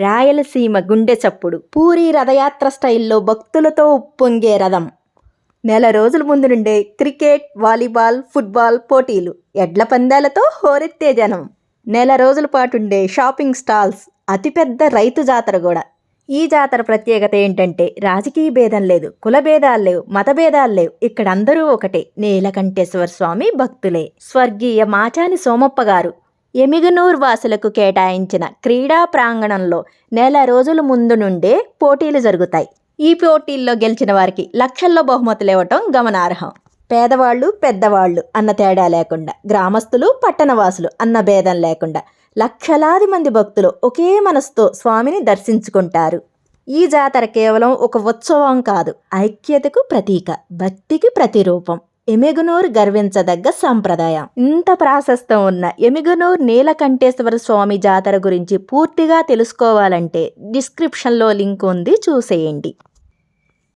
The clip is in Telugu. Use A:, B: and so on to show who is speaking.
A: రాయలసీమ గుండె చప్పుడు. పూరి రథయాత్ర స్టైల్లో భక్తులతో ఉప్పొంగే రథం. నెల రోజుల ముందు నుండే క్రికెట్ వాలీబాల్ ఫుట్బాల్ పోటీలు. ఎడ్ల పందాలతో హోరెత్తే జనం. నెల రోజుల పాటుండే షాపింగ్ స్టాల్స్. అతిపెద్ద రైతు జాతర కూడా ఈ జాతర ప్రత్యేకత ఏంటంటే రాజకీయ భేదం లేదు కుల భేదాలు లేవు మత భేదాలు లేవు. ఇక్కడ అందరూ ఒకటే. నీలకంఠేశ్వర స్వామి భక్తులే. స్వర్గీయ మాచాని సోమప్ప గారు ఎమిగనూర్ వాసులకు కేటాయించిన క్రీడా ప్రాంగణంలో నెల రోజుల ముందు నుండే పోటీలు జరుగుతాయి. ఈ పోటీల్లో గెలిచిన వారికి లక్షల్లో బహుమతులు ఇవ్వటం గమనార్హం. పేదవాళ్ళు పెద్దవాళ్ళు అన్న తేడా లేకుండా గ్రామస్తులు పట్టణవాసులు అన్న భేదం లేకుండా లక్షలాది మంది భక్తులు ఒకే మనసుతో స్వామిని దర్శించుకుంటారు. ఈ జాతర కేవలం ఒక ఉత్సవం కాదు ఐక్యతకు ప్రతీక భక్తికి ప్రతిరూపం. ఎమెగనూర్ గర్వించదగ్గ సంప్రదాయం. ఇంత ప్రాశస్తం ఉన్న ఎమిగనూర్ నీలకంఠేశ్వర స్వామి జాతర గురించి పూర్తిగా తెలుసుకోవాలంటే డిస్క్రిప్షన్లో లింక్ ఉంది చూసేయండి.